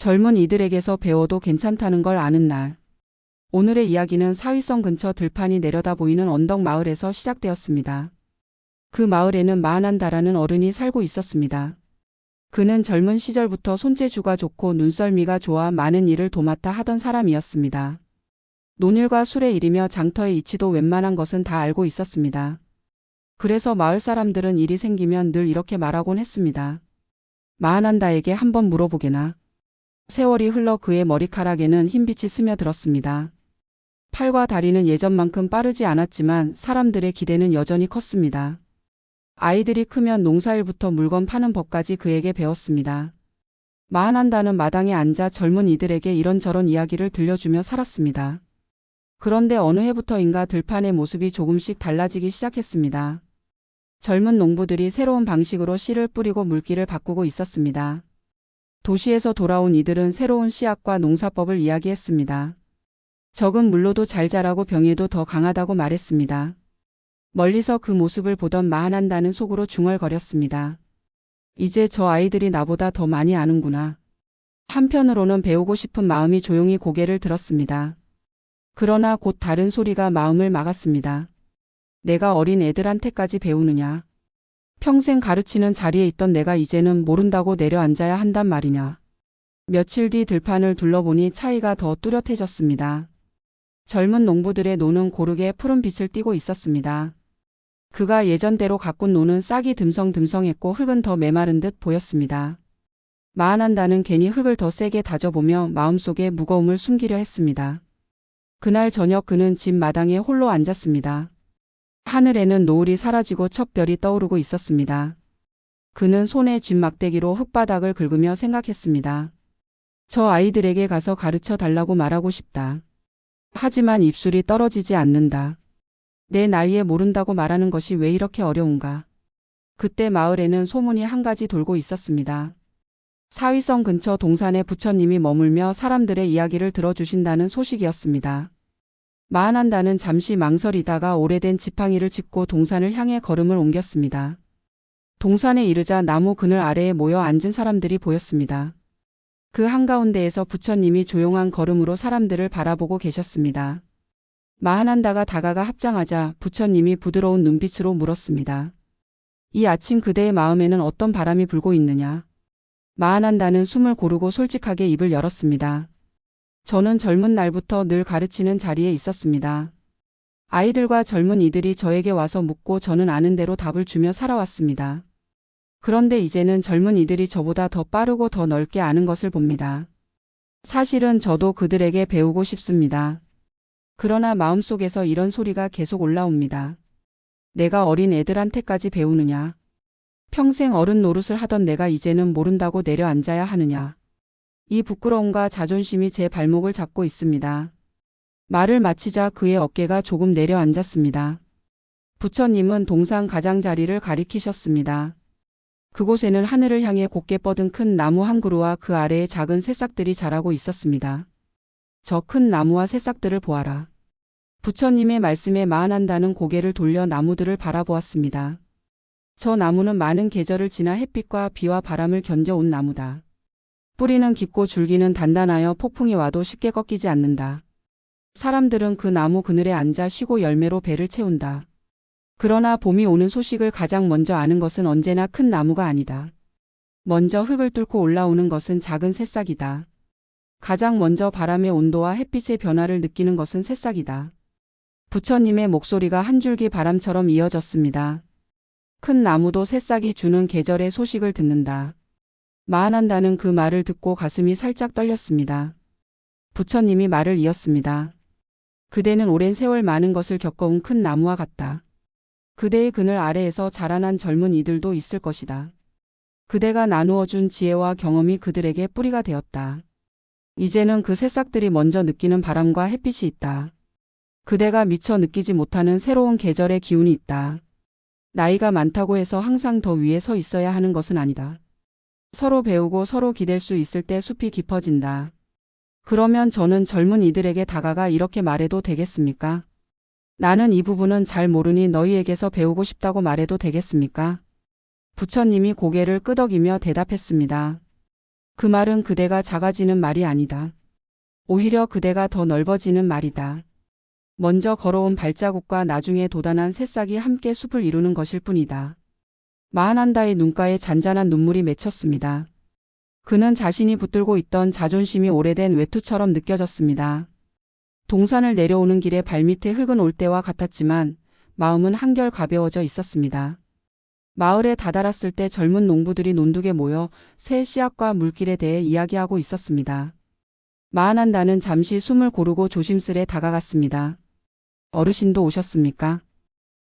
젊은 이들에게서 배워도 괜찮다는 걸 아는 날. 오늘의 이야기는 사위성 근처 들판이 내려다 보이는 언덕 마을에서 시작되었습니다. 그 마을에는 마한한다라는 어른이 살고 있었습니다. 그는 젊은 시절부터 손재주가 좋고 눈썰미가 좋아 많은 일을 도맡아 하던 사람이었습니다. 논일과 술에 일이며 장터의 이치도 웬만한 것은 다 알고 있었습니다. 그래서 마을 사람들은 일이 생기면 늘 이렇게 말하곤 했습니다. 마한한다에게 한번 물어보게나. 세월이 흘러 그의 머리카락에는 흰빛이 스며들었습니다. 팔과 다리는 예전만큼 빠르지 않았지만 사람들의 기대는 여전히 컸습니다. 아이들이 크면 농사일부터 물건 파는 법까지 그에게 배웠습니다. 마한한다는 마당에 앉아 젊은 이들에게 이런저런 이야기를 들려주며 살았습니다. 그런데 어느 해부터인가 들판의 모습이 조금씩 달라지기 시작했습니다. 젊은 농부들이 새로운 방식으로 씨를 뿌리고 물기를 바꾸고 있었습니다. 도시에서 돌아온 이들은 새로운 씨앗과 농사법을 이야기했습니다. 적은 물로도 잘 자라고 병에도 더 강하다고 말했습니다. 멀리서 그 모습을 보던 마한한다는 속으로 중얼거렸습니다. 이제 저 아이들이 나보다 더 많이 아는구나. 한편으로는 배우고 싶은 마음이 조용히 고개를 들었습니다. 그러나 곧 다른 소리가 마음을 막았습니다. 내가 어린 애들한테까지 배우느냐. 평생 가르치는 자리에 있던 내가 이제는 모른다고 내려앉아야 한단 말이냐. 며칠 뒤 들판을 둘러보니 차이가 더 뚜렷해졌습니다. 젊은 농부들의 노는 고르게 푸른 빛을 띠고 있었습니다. 그가 예전대로 가꾼 노는 싹이 듬성듬성했고 흙은 더 메마른 듯 보였습니다. 마한한다는 괜히 흙을 더 세게 다져보며 마음속에 무거움을 숨기려 했습니다. 그날 저녁 그는 집 마당에 홀로 앉았습니다. 하늘에는 노을이 사라지고 첫 별이 떠오르고 있었습니다. 그는 손에 쥔 막대기로 흙바닥을 긁으며 생각했습니다. 저 아이들에게 가서 가르쳐 달라고 말하고 싶다. 하지만 입술이 떨어지지 않는다. 내 나이에 모른다고 말하는 것이 왜 이렇게 어려운가. 그때 마을에는 소문이 한 가지 돌고 있었습니다. 사위성 근처 동산에 부처님이 머물며 사람들의 이야기를 들어주신다는 소식이었습니다. 마한한다는 잠시 망설이다가 오래된 지팡이를 짚고 동산을 향해 걸음을 옮겼습니다. 동산에 이르자 나무 그늘 아래에 모여 앉은 사람들이 보였습니다. 그 한가운데에서 부처님이 조용한 걸음으로 사람들을 바라보고 계셨습니다. 마한한다가 다가가 합장하자 부처님이 부드러운 눈빛으로 물었습니다. 이 아침 그대의 마음에는 어떤 바람이 불고 있느냐? 마한한다는 숨을 고르고 솔직하게 입을 열었습니다. 저는 젊은 날부터 늘 가르치는 자리에 있었습니다. 아이들과 젊은 이들이 저에게 와서 묻고 저는 아는 대로 답을 주며 살아왔습니다. 그런데 이제는 젊은 이들이 저보다 더 빠르고 더 넓게 아는 것을 봅니다. 사실은 저도 그들에게 배우고 싶습니다. 그러나 마음속에서 이런 소리가 계속 올라옵니다. 내가 어린 애들한테까지 배우느냐. 평생 어른 노릇을 하던 내가 이제는 모른다고 내려앉아야 하느냐. 이 부끄러움과 자존심이 제 발목을 잡고 있습니다. 말을 마치자 그의 어깨가 조금 내려앉았습니다. 부처님은 동상 가장자리를 가리키셨습니다. 그곳에는 하늘을 향해 곱게 뻗은 큰 나무 한 그루와 그 아래에 작은 새싹들이 자라고 있었습니다. 저 큰 나무와 새싹들을 보아라. 부처님의 말씀에 마한한다는 고개를 돌려 나무들을 바라보았습니다. 저 나무는 많은 계절을 지나 햇빛과 비와 바람을 견뎌온 나무다. 뿌리는 깊고 줄기는 단단하여 폭풍이 와도 쉽게 꺾이지 않는다. 사람들은 그 나무 그늘에 앉아 쉬고 열매로 배를 채운다. 그러나 봄이 오는 소식을 가장 먼저 아는 것은 언제나 큰 나무가 아니다. 먼저 흙을 뚫고 올라오는 것은 작은 새싹이다. 가장 먼저 바람의 온도와 햇빛의 변화를 느끼는 것은 새싹이다. 부처님의 목소리가 한 줄기 바람처럼 이어졌습니다. 큰 나무도 새싹이 주는 계절의 소식을 듣는다. 마한한다는 그 말을 듣고 가슴이 살짝 떨렸습니다. 부처님이 말을 이었습니다. 그대는 오랜 세월 많은 것을 겪어온 큰 나무와 같다. 그대의 그늘 아래에서 자라난 젊은 이들도 있을 것이다. 그대가 나누어준 지혜와 경험이 그들에게 뿌리가 되었다. 이제는 그 새싹들이 먼저 느끼는 바람과 햇빛이 있다. 그대가 미처 느끼지 못하는 새로운 계절의 기운이 있다. 나이가 많다고 해서 항상 더 위에 서 있어야 하는 것은 아니다. 서로 배우고 서로 기댈 수 있을 때 숲이 깊어진다. 그러면 저는 젊은 이들에게 다가가 이렇게 말해도 되겠습니까? 나는 이 부분은 잘 모르니 너희에게서 배우고 싶다고 말해도 되겠습니까? 부처님이 고개를 끄덕이며 대답했습니다. 그 말은 그대가 작아지는 말이 아니다. 오히려 그대가 더 넓어지는 말이다. 먼저 걸어온 발자국과 나중에 도단한 새싹이 함께 숲을 이루는 것일 뿐이다. 마한한다의 눈가에 잔잔한 눈물이 맺혔습니다. 그는 자신이 붙들고 있던 자존심이 오래된 외투처럼 느껴졌습니다. 동산을 내려오는 길에 발밑에 흙은 올 때와 같았지만 마음은 한결 가벼워져 있었습니다. 마을에 다다랐을 때 젊은 농부들이 논둑에 모여 새 씨앗과 물길에 대해 이야기하고 있었습니다. 마한한다는 잠시 숨을 고르고 조심스레 다가갔습니다. 어르신도 오셨습니까?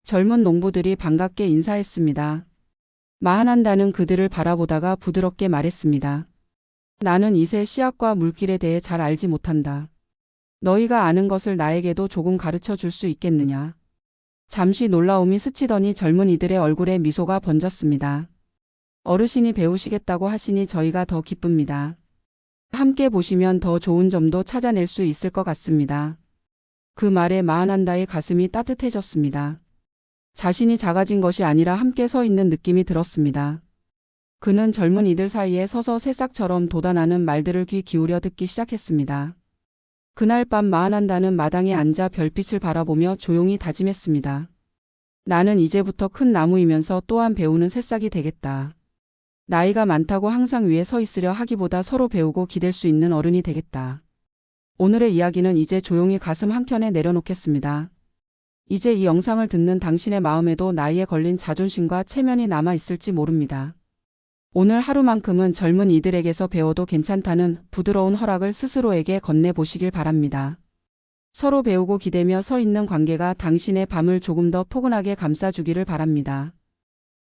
젊은 농부들이 반갑게 인사했습니다. 마한한다는 그들을 바라보다가 부드럽게 말했습니다. 나는 이새 씨앗과 물길에 대해 잘 알지 못한다. 너희가 아는 것을 나에게도 조금 가르쳐 줄 수 있겠느냐. 잠시 놀라움이 스치더니 젊은 이들의 얼굴에 미소가 번졌습니다. 어르신이 배우시겠다고 하시니 저희가 더 기쁩니다. 함께 보시면 더 좋은 점도 찾아낼 수 있을 것 같습니다. 그 말에 마한한다의 가슴이 따뜻해졌습니다. 자신이 작아진 것이 아니라 함께 서 있는 느낌이 들었습니다. 그는 젊은 이들 사이에 서서 새싹처럼 돋아나는 말들을 귀 기울여 듣기 시작했습니다. 그날 밤 마한한다는 마당에 앉아 별빛을 바라보며 조용히 다짐했습니다. 나는 이제부터 큰 나무이면서 또한 배우는 새싹이 되겠다. 나이가 많다고 항상 위에 서 있으려 하기보다 서로 배우고 기댈 수 있는 어른이 되겠다. 오늘의 이야기는 이제 조용히 가슴 한켠에 내려놓겠습니다. 이제 이 영상을 듣는 당신의 마음에도 나이에 걸린 자존심과 체면이 남아 있을지 모릅니다. 오늘 하루만큼은 젊은 이들에게서 배워도 괜찮다는 부드러운 허락을 스스로에게 건네보시길 바랍니다. 서로 배우고 기대며 서 있는 관계가 당신의 밤을 조금 더 포근하게 감싸주기를 바랍니다.